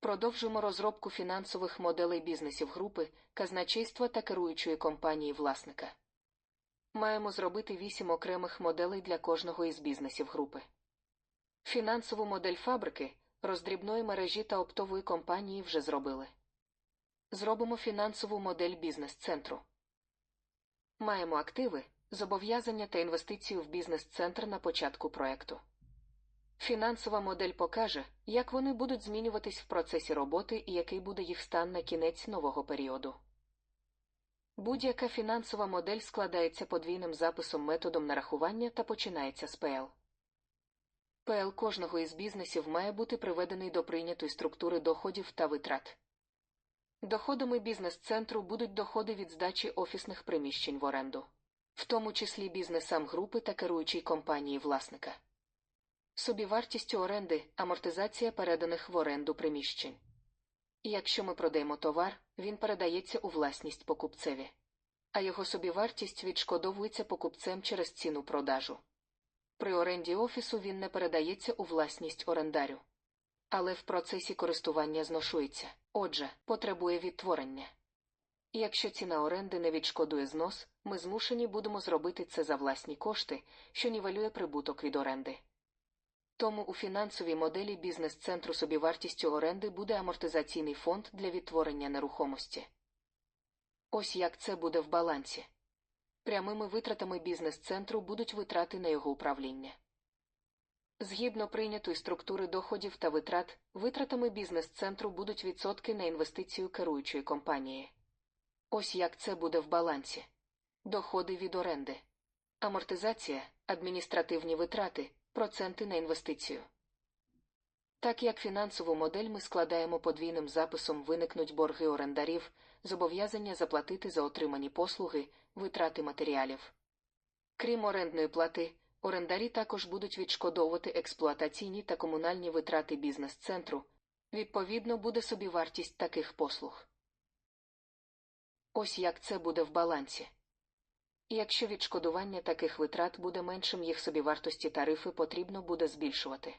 Продовжуємо розробку фінансових моделей бізнесів групи, казначейства та керуючої компанії власника. Маємо зробити вісім окремих моделей для кожного із бізнесів групи. Фінансову модель фабрики, роздрібної мережі та оптової компанії вже зробили. Зробимо фінансову модель бізнес-центру. Маємо активи, зобов'язання та інвестицію в бізнес-центр на початку проекту. Фінансова модель покаже, як вони будуть змінюватись в процесі роботи і який буде їх стан на кінець нового періоду. Будь-яка фінансова модель складається подвійним записом методом нарахування та починається з ПЛ. ПЛ кожного із бізнесів має бути приведений до прийнятої структури доходів та витрат. Доходами бізнес-центру будуть доходи від здачі офісних приміщень в оренду, в тому числі бізнесам групи та керуючій компанії власника. Собівартістю оренди амортизація переданих в оренду приміщень. Якщо ми продаємо товар, він передається у власність покупцеві, а його собівартість відшкодовується покупцем через ціну продажу. При оренді офісу він не передається у власність орендарю, але в процесі користування зношується, отже, потребує відтворення. Якщо ціна оренди не відшкодує знос, ми змушені будемо зробити це за власні кошти, що нівелює прибуток від оренди. Тому у фінансовій моделі бізнес-центру собівартістю оренди буде амортизаційний фонд для відтворення нерухомості. Ось як це буде в балансі. Прямими витратами бізнес-центру будуть витрати на його управління. Згідно прийнятої структури доходів та витрат, витратами бізнес-центру будуть відсотки на інвестицію керуючої компанії. Ось як це буде в балансі. Доходи від оренди, амортизація, адміністративні витрати, проценти на інвестицію. Так як фінансову модель ми складаємо подвійним записом виникнуть борги орендарів, зобов'язання заплатити за отримані послуги, витрати матеріалів. Крім орендної плати, орендарі також будуть відшкодовувати експлуатаційні та комунальні витрати бізнес-центру, відповідно буде собівартість таких послуг. Ось як це буде в балансі. Якщо відшкодування таких витрат буде меншим їх собівартості тарифи потрібно буде збільшувати.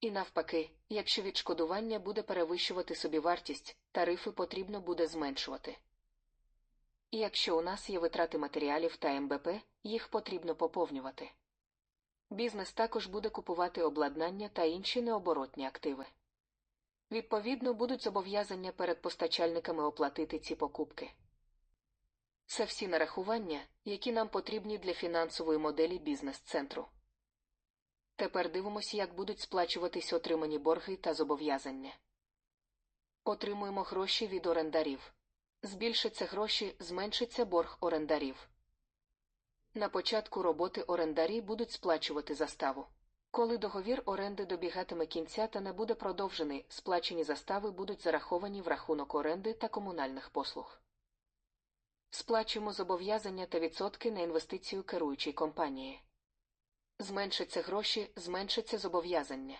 І навпаки, якщо відшкодування буде перевищувати собівартість, тарифи потрібно буде зменшувати. І якщо у нас є витрати матеріалів та МБП, їх потрібно поповнювати. Бізнес також буде купувати обладнання та інші необоротні активи. Відповідно, будуть зобов'язання перед постачальниками оплатити ці покупки. Це всі нарахування, які нам потрібні для фінансової моделі бізнес-центру. Тепер дивимося, як будуть сплачуватись отримані борги та зобов'язання. Отримуємо гроші від орендарів. Збільшиться гроші, зменшиться борг орендарів. На початку роботи орендарі будуть сплачувати заставу. Коли договір оренди добігатиме кінця та не буде продовжений, сплачені застави будуть зараховані в рахунок оренди та комунальних послуг. Сплачуємо зобов'язання та відсотки на інвестицію керуючій компанії. Зменшаться гроші, зменшиться зобов'язання.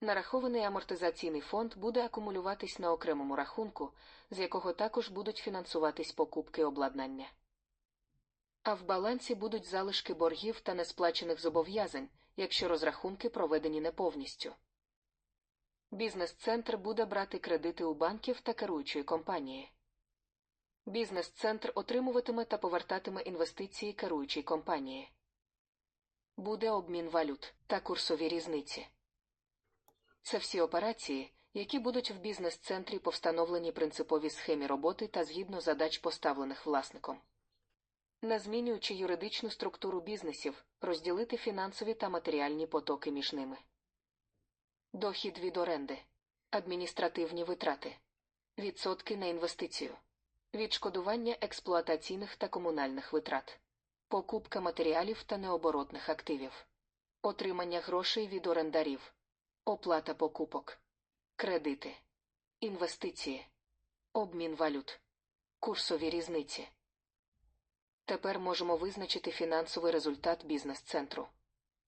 Нарахований амортизаційний фонд буде акумулюватись на окремому рахунку, з якого також будуть фінансуватись покупки обладнання. А в балансі будуть залишки боргів та несплачених зобов'язань, якщо розрахунки проведені не повністю. Бізнес-центр буде брати кредити у банків та керуючої компанії. Бізнес-центр отримуватиме та повертатиме інвестиції керуючій компанії. Буде обмін валют та курсові різниці. Це всі операції, які будуть в бізнес-центрі по встановленій принциповій схемі роботи та згідно задач, поставлених власником. Не змінюючи юридичну структуру бізнесів, розділити фінансові та матеріальні потоки між ними. Дохід від оренди, адміністративні витрати, відсотки на інвестицію, відшкодування експлуатаційних та комунальних витрат, покупка матеріалів та необоротних активів, отримання грошей від орендарів, оплата покупок, кредити, інвестиції, обмін валют, курсові різниці. Тепер можемо визначити фінансовий результат бізнес-центру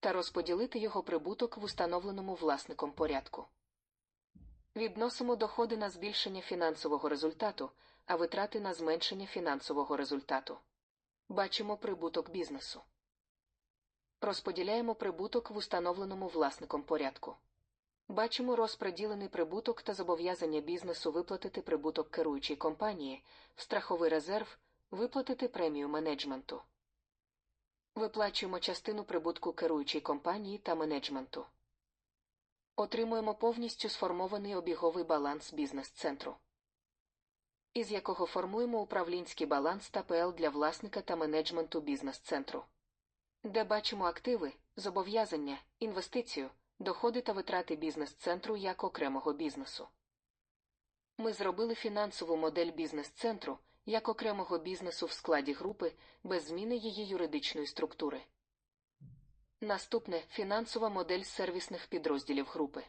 та розподілити його прибуток в установленому власником порядку. Відносимо доходи на збільшення фінансового результату, а витрати на зменшення фінансового результату. Бачимо прибуток бізнесу. Розподіляємо прибуток в установленому власником порядку. Бачимо розподілений прибуток та зобов'язання бізнесу виплатити прибуток керуючій компанії, в страховий резерв, виплатити премію менеджменту. Виплачуємо частину прибутку керуючій компанії та менеджменту. Отримуємо повністю сформований обіговий баланс бізнес-центру, із якого формуємо управлінський баланс та ПЛ для власника та менеджменту бізнес-центру, де бачимо активи, зобов'язання, інвестицію, доходи та витрати бізнес-центру як окремого бізнесу. Ми зробили фінансову модель бізнес-центру як окремого бізнесу в складі групи без зміни її юридичної структури. Наступне фінансова модель сервісних підрозділів групи.